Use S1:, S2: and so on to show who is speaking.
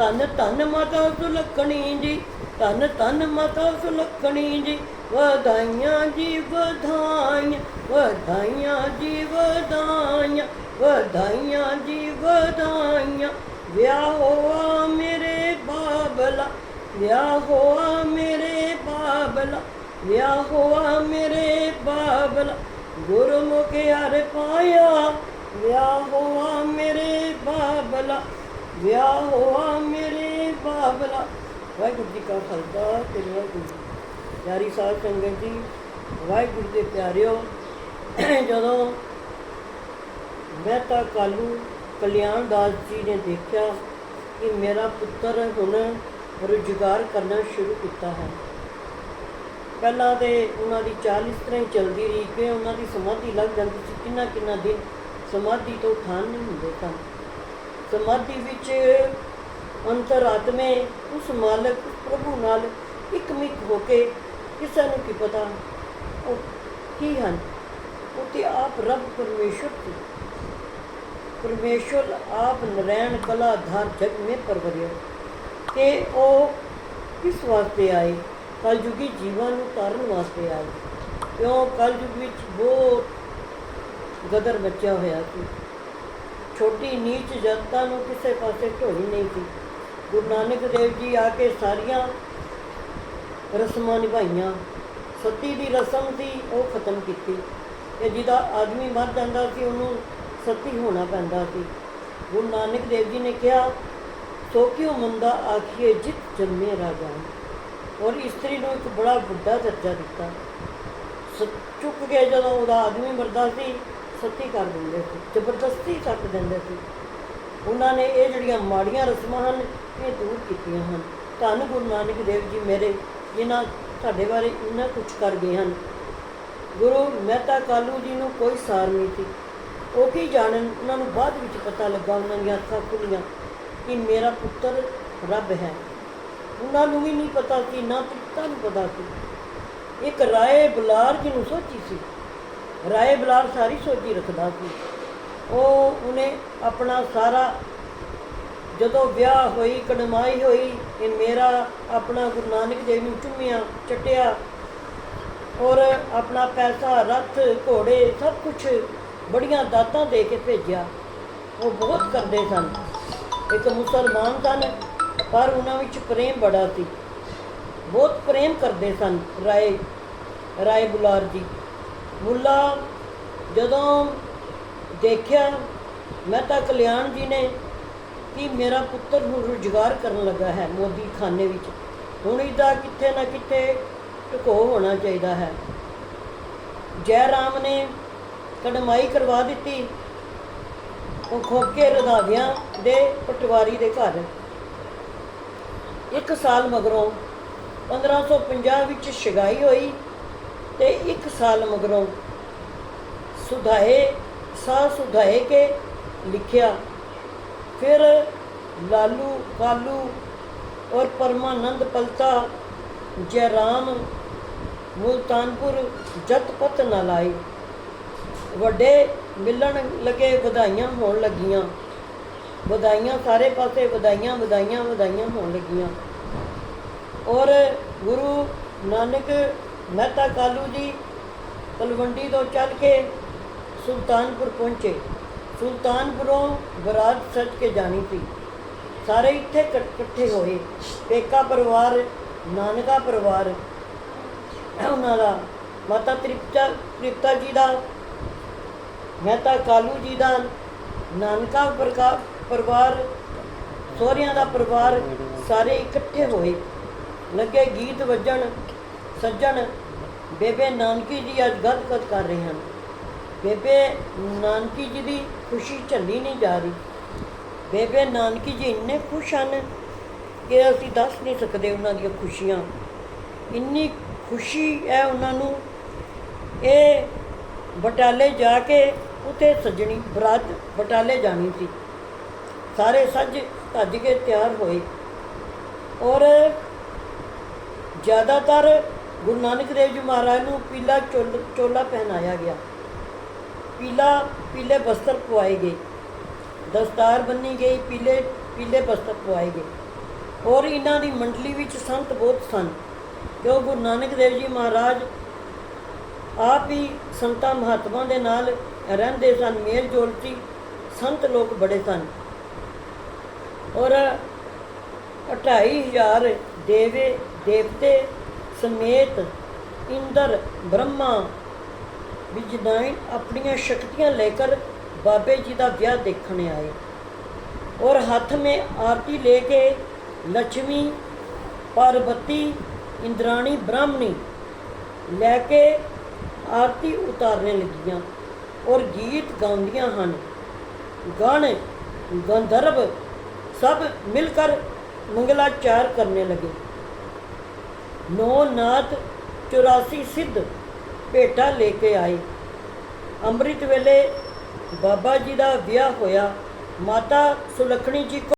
S1: ਧੰਨ ਧੰਨ ਮਾਤਾ ਸੁਲੱਖਣੀ ਜੀ, ਧੰਨ ਧੰਨ ਮਾਤਾ ਸੁਲੱਖਣੀ ਜੀ, ਵਧਾਈਆਂ ਜੀ, ਵਧਾਈਆਂ ਵਧਾਈਆਂ ਜੀ, ਵਧਾਈਆਂ ਵਧਾਈਆਂ ਜੀ, ਵਧਾਈਆਂ। ਵਿਆਹ ਹੋਆ ਮੇਰੇ ਬਾਬਲਾ, ਵਿਆਹ ਹੋਆ ਮੇਰੇ ਬਾਬਲਾ, ਵਿਆਹ ਹੋਆ ਮੇਰੇ ਬਾਬਲਾ, ਗੁਰਮੁਖ ਹਰ ਪਾਇਆ, ਵਿਆਹ ਹੋਆ ਮੇਰੇ ਬਾਬਲਾ। ਵਿਆਹ ਹੋਆ ਮੇਰੇ ਬਾਬਲਾ। ਵਾਹਿਗੁਰੂ ਜੀ ਕਾ ਖਾਲਸਾ ਤੇ ਵਾਹਿਗੁਰੂ ਪਿਆਰੀ ਸਾਧ ਸੰਗਤ ਜੀ, ਵਾਹਿਗੁਰੂ ਦੇ ਪਿਆਰਿਓ, ਜਦੋਂ ਮੈਂ ਤਾਂ ਕਾਲੂ ਕਲਿਆਣ ਦਾਸ ਜੀ ਨੇ ਦੇਖਿਆ ਕਿ ਮੇਰਾ ਪੁੱਤਰ ਹੁਣ ਰੁਜ਼ਗਾਰ ਕਰਨਾ ਸ਼ੁਰੂ ਕੀਤਾ ਹੈ। ਪਹਿਲਾਂ ਤੇ ਉਹਨਾਂ ਦੀ ਚਾਲ ਇਸ ਤਰ੍ਹਾਂ ਹੀ ਚੱਲਦੀ ਰਹੀ ਕਿ ਉਹਨਾਂ ਦੀ ਸਮਾਧੀ ਲੱਗ ਜਾਂਦੀ ਸੀ ਕਿੰਨਾ ਕਿੰਨਾ ਦਿਨ ਸਮਾਧੀ ਤੋਂ ਉਠਾਨ ਨਹੀਂ ਹੁੰਦੇ ਸਨ। ਸਮਾਧੀ ਵਿੱਚ ਅੰਤਰਾਤਮੇ ਉਸ ਮਾਲਕ ਪ੍ਰਭੂ ਨਾਲ ਇੱਕਮਿਕ ਹੋ ਕੇ ਕਿਸੇ ਨੂੰ ਕੀ ਪਤਾ ਉਹ ਕੀ ਹਨ। ਉਹ ਤੇ ਆਪ ਰੱਬ ਪਰਮੇਸ਼ਰ ਸੀ। ਪਰਮੇਸ਼ਰ ਆਪ ਨਰੈਣ ਕਲਾ ਧਾਰ ਜਗ ਮੇ ਪਰਵਰਿਆ। ਕਿ ਉਹ ਕਿਸ ਵਾਸਤੇ ਆਏ? ਕਲਯੁਗੀ ਜੀਵਾਂ ਨੂੰ ਤਾਰਨ ਵਾਸਤੇ ਆਏ। ਕਿਉਂ? ਕਲਯੁਗ ਵਿੱਚ ਬਹੁਤ ਗਦਰ ਮੱਚਿਆ ਹੋਇਆ ਸੀ। ਛੋਟੀ ਨੀਚ ਜਨਤਾ ਨੂੰ ਕਿਸੇ ਪਾਸੇ ਢੋਈ ਨਹੀਂ ਸੀ। ਗੁਰੂ ਨਾਨਕ ਦੇਵ ਜੀ ਆ ਕੇ ਸਾਰੀਆਂ ਰਸਮਾਂ ਨਿਭਾਈਆਂ। ਸਤੀ ਦੀ ਰਸਮ ਸੀ, ਉਹ ਖਤਮ ਕੀਤੀ। ਤੇ ਜਿਹਦਾ ਆਦਮੀ ਮਰ ਜਾਂਦਾ ਸੀ, ਉਹਨੂੰ ਸਤੀ ਹੋਣਾ ਪੈਂਦਾ ਸੀ। ਗੁਰੂ ਨਾਨਕ ਦੇਵ ਜੀ ਨੇ ਕਿਹਾ, ਸੋ ਕਿਉ ਮੰਦਾ ਆਖੀਏ, ਜਿਤ ਜੰਮੇ ਰਾਜਾ ਔਰ ਇਸਤਰੀ ਨੂੰ ਇੱਕ ਬੜਾ ਵੱਡਾ ਦਰਜਾ ਦਿੱਤਾ। ਸ- ਚੁੱਕ ਕੇ ਜਦੋਂ ਉਹਦਾ ਆਦਮੀ ਮਰਦਾ ਸੀ ਸਤੀ ਕਰ ਦਿੰਦੇ ਸੀ, ਜ਼ਬਰਦਸਤੀ ਕੱਟ ਦਿੰਦੇ ਸੀ। ਉਹਨਾਂ ਨੇ ਇਹ ਜਿਹੜੀਆਂ ਮਾੜੀਆਂ ਰਸਮਾਂ ਹਨ, ਇਹ ਦੂਰ ਕੀਤੀਆਂ ਹਨ। ਧੰਨ ਗੁਰੂ ਨਾਨਕ ਦੇਵ ਜੀ ਮੇਰੇ, ਜਿਨ੍ਹਾਂ ਸਾਡੇ ਬਾਰੇ ਇੰਨਾ ਕੁਝ ਕਰ ਗਏ ਹਨ। ਗੁਰੂ ਮਹਿਤਾ ਕਾਲੂ ਜੀ ਨੂੰ ਕੋਈ ਸਾਰ ਨਹੀਂ ਸੀ। ਉਹ ਕੀ ਜਾਣਨ, ਉਹਨਾਂ ਨੂੰ ਬਾਅਦ ਵਿੱਚ ਪਤਾ ਲੱਗਾ ਉਹਨਾਂ ਦੀਆਂ ਅੱਖਾਂ ਖੁੱਲੀਆਂ ਕਿ ਮੇਰਾ ਪੁੱਤਰ ਰੱਬ ਹੈ। ਉਹਨਾਂ ਨੂੰ ਵੀ ਨਹੀਂ ਪਤਾ ਸੀ, ਨਾ ਤ੍ਰਿਪਤਾ ਨੂੰ ਪਤਾ ਸੀ। ਇੱਕ ਰਾਏ ਬੁਲਾਰ ਜਿਹਨੂੰ ਸੋਚੀ ਸੀ ਰਾਏ ਬੁਲਾਰ ਸਾਰੀ ਸੋਚੀ ਰੱਖਦਾ ਸੀ। ਉਹ ਉਹਨੇ ਆਪਣਾ ਸਾਰਾ ਜਦੋਂ ਵਿਆਹ ਹੋਈ ਕੜਮਾਈ ਹੋਈ, ਇਹ ਮੇਰਾ ਆਪਣਾ ਗੁਰੂ ਨਾਨਕ ਦੇਵ ਨੂੰ ਚੁੰਮਿਆ, ਚਟਿਆ ਔਰ ਆਪਣਾ ਪੈਸਾ, ਰੱਥ, ਘੋੜੇ ਸਭ ਕੁਝ ਬੜੀਆਂ ਦਾਤਾਂ ਦੇ ਕੇ ਭੇਜਿਆ। ਉਹ ਬਹੁਤ ਕਰਦੇ ਸਨ। ਇੱਕ ਮੁਸਲਮਾਨ ਸਨ, ਪਰ ਉਹਨਾਂ ਵਿੱਚ ਪ੍ਰੇਮ ਬੜਾ ਸੀ। ਬਹੁਤ ਪ੍ਰੇਮ ਕਰਦੇ ਸਨ ਰਾਏ ਰਾਏ ਬੁਲਾਰ ਜੀ। ਮੁੱਲਾ, ਜਦੋਂ ਦੇਖਿਆ ਮੈਂ ਤਾਂ ਕਲਿਆਣ ਜੀ ਨੇ ਕਿ ਮੇਰਾ ਪੁੱਤਰ ਨੂੰ ਰੁਜ਼ਗਾਰ ਕਰਨ ਲੱਗਾ ਹੈ ਮੋਦੀ ਖਾਨੇ ਵਿੱਚ। ਹੁਣ ਇਹਦਾ ਕਿੱਥੇ ਨਾ ਕਿੱਥੇ ਢਕੋ ਹੋਣਾ ਚਾਹੀਦਾ ਹੈ। ਜੈ ਰਾਮ ਨੇ ਕੜਮਾਈ ਕਰਵਾ ਦਿੱਤੀ। ਉਹ ਖੋਕੇ ਰਧਾਵਿਆਂ ਦੇ ਪਟਵਾਰੀ ਦੇ ਘਰ। ਇੱਕ ਸਾਲ ਮਗਰੋਂ 1550 ਵਿੱਚ ਸ਼ਗਾਈ ਹੋਈ। ਤੇ ਇੱਕ ਸਾਲ ਮਗਰੋਂ ਸੁਧਾਏ ਸਾ ਸੁਧਾਏ ਕੇ ਲਿਖਿਆ। ਫਿਰ ਲਾਲੂ, ਕਾਲੂ ਔਰ ਪਰਮਾਨੰਦ ਪਲਤਾ, ਜੈਰਾਮ, ਮੁਲਤਾਨਪੁਰ ਜਤਪਤ ਨਾ ਲਾਈ ਵੱਡੇ ਮਿਲਣ ਲੱਗੇ ਵਧਾਈਆਂ ਹੋਣ ਲੱਗੀਆਂ। ਵਧਾਈਆਂ ਸਾਰੇ ਪਾਸੇ ਵਧਾਈਆਂ ਵਧਾਈਆਂ ਵਧਾਈਆਂ ਹੋਣ ਲੱਗੀਆਂ। ਔਰ ਗੁਰੂ ਨਾਨਕ ਮਹਿਤਾ ਕਾਲੂ ਜੀ ਤਲਵੰਡੀ ਤੋਂ ਚੱਲ ਕੇ ਸੁਲਤਾਨਪੁਰ ਪਹੁੰਚੇ। ਸੁਲਤਾਨਪੁਰੋਂ ਬਰਾਤ ਸੱਜ ਕੇ ਜਾਣੀ ਸੀ। ਸਾਰੇ ਇੱਥੇ ਇਕੱਠ- ਇਕੱਠੇ ਹੋਏ। ਪੇਕਾ ਪਰਿਵਾਰ, ਨਾਨਕਾ ਪਰਿਵਾਰ, ਉਹਨਾਂ ਦਾ ਮਾਤਾ ਤ੍ਰਿਪਤਾ ਤ੍ਰਿਪਤਾ ਜੀ ਦਾ, ਮਹਿਤਾ ਕਾਲੂ ਜੀ ਦਾ, ਨਾਨਕਾ ਪ੍ਰਕਾ, ਪਰਿਵਾਰ, ਸਹੁਰਿਆਂ ਦਾ ਪਰਿਵਾਰ ਸਾਰੇ ਇਕੱਠੇ ਹੋਏ। ਲੱਗੇ ਗੀਤ ਵੱਜਣ, ਸੱਜਣ ਬੇਬੇ ਨਾਨਕੀ ਜੀ ਅੱਜ ਗੱਦ-ਗੱਦ ਕਰ ਰਹੇ ਹਨ। ਬੇਬੇ ਨਾਨਕੀ ਜੀ ਦੀ ਖੁਸ਼ੀ ਝੱਲੀ ਨਹੀਂ ਜਾ ਰਹੀ। ਬੇਬੇ ਨਾਨਕੀ ਜੀ ਇੰਨੇ ਖੁਸ਼ ਹਨ ਕਿ ਅਸੀਂ ਦੱਸ ਨਹੀਂ ਸਕਦੇ ਉਹਨਾਂ ਦੀਆਂ ਖੁਸ਼ੀਆਂ। ਇੰਨੀ ਖੁਸ਼ੀ ਹੈ ਉਹਨਾਂ ਨੂੰ। ਇਹ ਬਟਾਲੇ ਜਾ ਕੇ ਉਤੇ ਸੱਜਣੀ, ਬਰਾਤ ਬਟਾਲੇ ਜਾਣੀ ਸੀ। ਸਾਰੇ ਸੱਜ ਧੱਜ ਕੇ ਤਿਆਰ ਹੋਏ। ਔਰ ਜ਼ਿਆਦਾਤਰ ਗੁਰੂ ਨਾਨਕ ਦੇਵ ਜੀ ਮਹਾਰਾਜ ਨੂੰ ਪੀਲਾ ਚੋਲ- ਚੋਲਾ ਪਹਿਨਾਇਆ ਗਿਆ। ਪੀਲਾ, ਪੀਲੇ ਬਸਤਰ ਪਵਾਏ ਗਏ। ਦਸਤਾਰ ਬੰਨੀ ਗਈ, ਪੀਲੇ ਪੀਲੇ ਬਸਤਰ ਪਵਾਏ ਗਏ। ਔਰ ਇਹਨਾਂ ਦੀ ਮੰਡਲੀ ਵਿੱਚ ਸੰਤ ਬਹੁਤ ਸਨ। ਜੋ ਗੁਰੂ ਨਾਨਕ ਦੇਵ ਜੀ ਮਹਾਰਾਜ ਆਪ ਹੀ ਸੰਤਾਂ ਮਹਾਤਮਾ ਦੇ ਨਾਲ ਰਹਿੰਦੇ ਸਨ, ਮੇਲ ਜੋਲ ਸੀ, ਸੰਤ ਲੋਕ ਬੜੇ ਸਨ। ਔਰ 28000 ਦੇਵੇ, ਦੇਵਤੇ ਸਮੇਤ ਇੰਦਰ ਬ੍ਰਹਮਾ ਵਿਜਨਾਇਨ अपनी शक्तियां लेकर बाबे जी का ब्याह देखने आए और हाथ में आरती लेके लक्ष्मी पार्वती इंद्राणी ब्राह्मणी लेके आरती उतारने लगियां और गीत गाਉਂਦੀਆਂ ਹਨ ਗਾਣੇ ਗੰਧਰਵ ਸਭ ਮਿਲकर ਮੰਗਲਾਚਾਰ ਕਰਨੇ ਲਗੇ ਨੌ ਨਾਥ 84 ਸਿੱਧ ਭੇਟਾ ਲੈ ਕੇ ਆਏ। ਅੰਮ੍ਰਿਤ ਵੇਲੇ ਬਾਬਾ ਜੀ ਦਾ ਵਿਆਹ ਹੋਇਆ। ਮਾਤਾ ਸੁਲੱਖਣੀ ਜੀ ਕੋ